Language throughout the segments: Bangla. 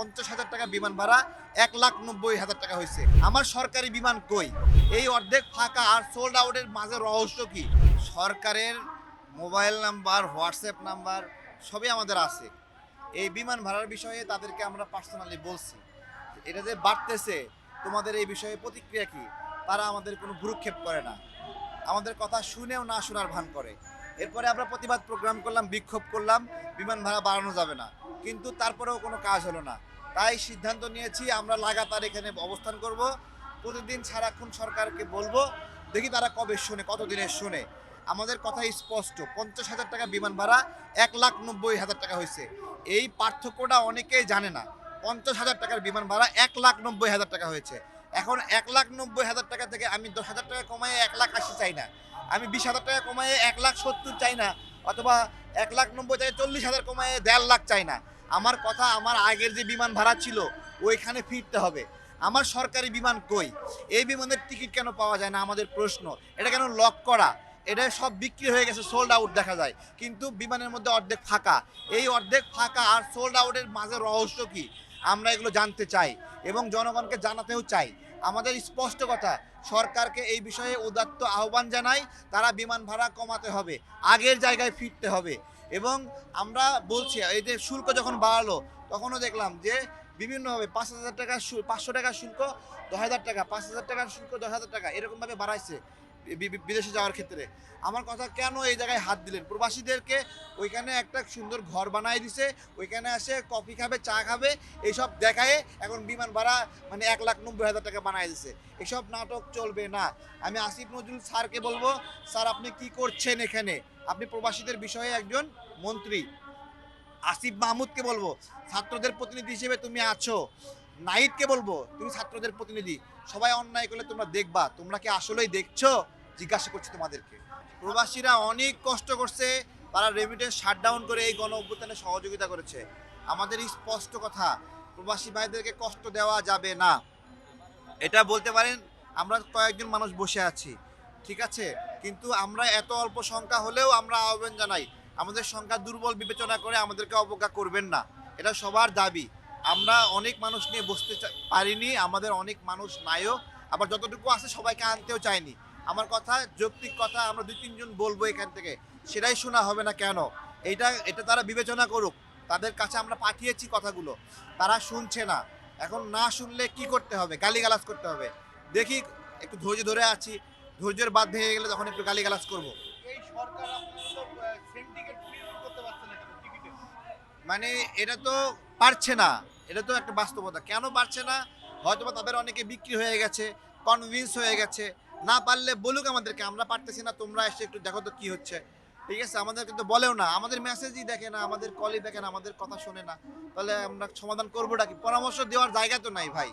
পঞ্চাশ হাজার টাকা বিমান ভাড়া, এক লাখ নব্বই হাজার টাকা হয়েছে। আমার সরকারি বিমান কই? এই অর্ধেক ফাঁকা আর সোল্ড আউটের মাঝে রহস্য কি? সরকারের মোবাইল নাম্বার, হোয়াটসঅ্যাপ নাম্বার, সবই আমাদের আছে। এই বিমান ভাড়ার বিষয়ে তাদেরকে আমরা পার্সোনালি বলছি। এটা যে বাড়তেছে, তোমাদের এই বিষয়ে প্রতিক্রিয়া কি? তারা আমাদের কোনো ভ্রুক্ষেপ করে না। আমাদের কথা শুনেও না শোনার ভান করে। এরপরে আমরা প্রতিবাদ প্রোগ্রাম করলাম, বিক্ষোভ করলাম, বিমান ভাড়া বাড়ানো যাবে না। কিন্তু তারপরেও কোনো কাজ হলো না। তাই সিদ্ধান্ত নিয়েছি, আমরা লাগাতার এখানে অবস্থান করব। প্রতিদিন সারাক্ষণ সরকারকে বলব, দেখি তারা কবে শোনে কতদিনের শোনে। আমাদের কথা স্পষ্ট, পঞ্চাশ হাজার টাকা বিমান ভাড়া, এক লাখ নব্বই হাজার টাকা হয়েছে। এই পার্থক্যটা অনেকেই জানে না। পঞ্চাশ হাজার টাকার বিমান ভাড়া, এক লাখ নব্বই হাজার টাকা হয়েছে। এখন এক লাখ নব্বই হাজার টাকা থেকে আমি দশ হাজার টাকা কমায় এক লাখ আশি চাই না। আমি বিশ হাজার টাকা কমায় এক লাখ সত্তর চাই না, অথবা এক লাখ নব্বই থেকে চল্লিশ হাজার কমায় দেড় লাখ চাই না। আমার কথা, আমার আগের যে বিমান ভাড়া ছিল, ওইখানে ফিরতে হবে। আমার সরকারি বিমান কই? এই বিমানের টিকিট কেন পাওয়া যায় না? আমাদের প্রশ্ন। এটা কেন লক করা? এটা সব বিক্রি হয়ে গেছে সোল্ড আউট দেখা যায়। কিন্তু বিমানের মধ্যে অর্ধেক ফাঁকা। এই অর্ধেক ফাঁকা আর সোল্ড আউটের মাঝে রহস্য কি? আমরা এগুলো জানতে চাই এবং জনগণকে জানাতেও চাই। আমাদের স্পষ্ট কথা, সরকারকে এই বিষয়ে উদাত্ত আহ্বান জানাই, তারা বিমান ভাড়া কমাতে হবে, আগের জায়গায় ফিরতে হবে। এবং আমরা বলছি, এই যে শুল্ক যখন বাড়ালো, তখনও দেখলাম যে বিভিন্নভাবে পাঁচ হাজার টাকা পাঁচশো টাকা শুল্ক, দশ হাজার টাকা, পাঁচ হাজার টাকার শুল্ক দশ হাজার টাকা, এরকমভাবে বাড়াইছে। বিদেশে যাওয়ার ক্ষেত্রে। আমার কথা, কেন এই জায়গায় হাত দিলেন? প্রবাসীদেরকে ওইখানে একটা সুন্দর ঘর বানাই দিছে, ওইখানে আসে কফি খাবে, চা খাবে, এইসব দেখায় এখন বিমান ভাড়া মানে এক লাখ নব্বই হাজার টাকা বানাই দিছে। এসব নাটক চলবে না। আমি আসিফ নজরুল স্যারকে বলব, স্যার আপনি কি করছেন এখানে? আপনি প্রবাসীদের বিষয়ে একজন মন্ত্রী। আসিফ মাহমুদকে বলব, ছাত্রদের প্রতিনিধি হিসেবে তুমি আছো। নাইটকে বলব, তুমি ছাত্রদের প্রতিনিধি। সবাই অন্যায় করলে তোমরা দেখবা। তোমরা কি আসলেই দেখছ? জিজ্ঞাসা করছি তোমাদেরকে। প্রবাসীরা অনেক কষ্ট করছে, তারা রেমিটেন্স শাটডাউন করে এই গণ অভ্যুত্থানে সহযোগিতা করেছে। আমাদের এই স্পষ্ট কথা, প্রবাসী ভাইদেরকে কষ্ট দেওয়া যাবে না। এটা বলতে পারেন, আমরা কয়েকজন মানুষ বসে আছি, ঠিক আছে? কিন্তু আমরা এত অল্প সংখ্যা হলেও আমরা আহ্বান জানাই, আমাদের সংখ্যা দুর্বল বিবেচনা করে আমাদেরকে অবজ্ঞা করবেন না। এটা সবার দাবি। আমরা অনেক মানুষ নিয়ে বসতে পারিনি, আমাদের অনেক মানুষ নাইও আবার যতটুকু আছে সবাইকে আনতেও চাইনি। আমার কথা যৌক্তিক কথা আমরা দুই তিনজন বলব এখান থেকে। সেটাই শোনা হবে না কেন? এটা এটা তারা বিবেচনা করুক। তাদের কাছে আমরা পাঠিয়েছি কথাগুলো। তারা শুনছে না। এখন না শুনলে কি করতে হবে? গালিগালাজ করতে হবে। দেখি একটু ধৈর্য ধরে আছি। ধৈর্যের বাদ ভেঙে গেলে তখন একটু গালিগালাজ করব। মানে এটা তো পারছে না। এটা তো একটা বাস্তবতা। কেন পারছে না? হয়তোবা তাদের অনেকে বিক্রি হয়ে গেছে কনভিন্স হয়ে গেছে। না পারলে বলুক আমাদেরকে আমরা পারতেছি না তোমরা এসে একটু দেখো তো কি হচ্ছে। ঠিক আছে? আমাদের কিন্তু বলেও না আমাদের মেসেজই দেখে না আমাদের কলই দেখে না আমাদের কথা শোনে না। তাহলে আমরা সমাধান করবোটা কি? পরামর্শ দেওয়ার জায়গা তো নাই ভাই।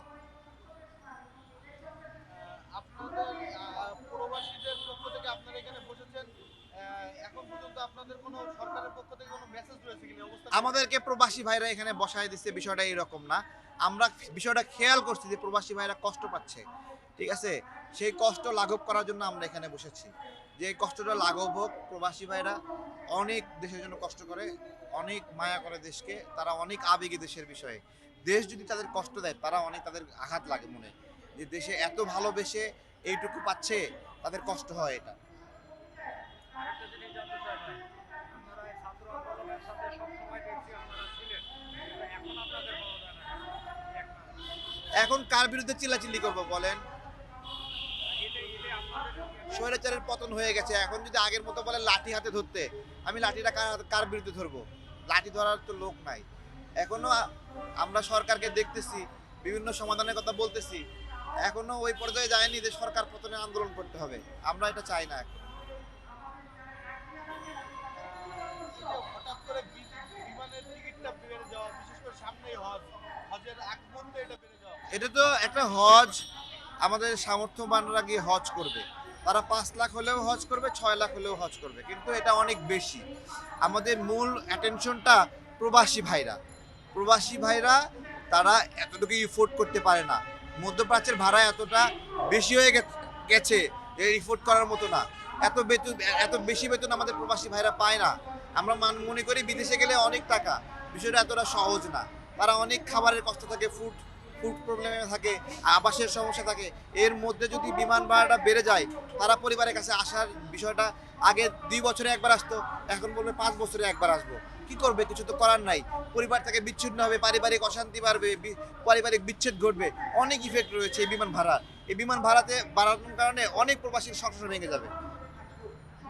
আমাদেরকে প্রবাসী ভাইরা এখানে বসায় দিচ্ছে বিষয়টা এরকম না। আমরা বিষয়টা খেয়াল করছি যে প্রবাসী ভাইরা কষ্ট পাচ্ছে, ঠিক আছে? সেই কষ্ট লাঘব করার জন্য আমরা এখানে বসেছি। যে কষ্টটা লাঘব হোক, প্রবাসী ভাইরা অনেক দেশের জন্য কষ্ট করে, অনেক মায়া করে দেশকে, তারা অনেক আবেগী দেশের বিষয়ে। দেশ যদি তাদের কষ্ট দেয়, তারা অনেক তাদের আঘাত লাগে মনে। যে দেশে এত ভালোবেসে এইটুকু পাচ্ছে, তাদের কষ্ট হয় এটা আরেকটা জিনিস জানতে চাই ভাই আপনারা এই ছাত্র আন্দোলনের সাথে সবসময় দেখছি আপনারা ছিলেন কিন্তু এখন আপনাদের পাওয়া যায় না এক- এখন কার বিরুদ্ধে চিল্লাচিল্লি করব বলেন? স্বৈরাচারের পতন হয়ে গেছে। এখন যদি আগের মতো বলে লাঠি হাতে ধরতে, আমি লাঠিটা কার বিরুদ্ধে ধরবো? লাঠি ধরার তো লোক নাই। এখনও আমরা সরকারকে দেখতেছি, বিভিন্ন সমাধানের কথা বলতেছি। এখনও ওই পর্যায়ে যায়নি যে সরকার পতনের আন্দোলন করতে হবে। আমরা এটা চাই না এখন। এটা তো একটা হজ। আমাদের সামর্থ্যবানরা গিয়ে হজ করবে। তারা পাঁচ লাখ হলেও হজ করবে, ছয় লাখ হলেও হজ করবে। কিন্তু এটা অনেক বেশি। আমাদের মূল অ্যাটেনশনটা প্রবাসী ভাইরা। প্রবাসী ভাইরা, তারা এতটুকু ইফোর্ড করতে পারে না। মধ্যপ্রাচ্যের ভাড়া এতটা বেশি হয়ে গেছে ইফোর্ড করার মতো না। এত বেতন, এত বেশি বেতন আমাদের প্রবাসী ভাইরা পায় না। আমরা মান- মনে করি বিদেশে গেলে অনেক টাকা। বিষয়টা এতটা সহজ না। তারা অনেক খাবারের কষ্ট থাকে ফুড ফুড প্রবলেমে থাকে, আবাসের সমস্যা থাকে, এর মধ্যে যদি বিমান ভাড়াটা বেড়ে যায়, তারা পরিবারের কাছে আসার বিষয়টা আগে দুই বছরে একবার আসতো, এখন বলবে পাঁচ বছরে একবার আসব। কি করবে? কিছু তো করার নাই। পরিবার থেকে বিচ্ছিন্ন হবে, পারিবারিক অশান্তি বাড়বে পারিবারিক বিচ্ছেদ ঘটবে, অনেক ইফেক্ট রয়েছে এই বিমান ভাড়া এই বিমান ভাড়াতে বাড়ানোর কারণে অনেক প্রবাসীর সংসার ভেঙে যাবে।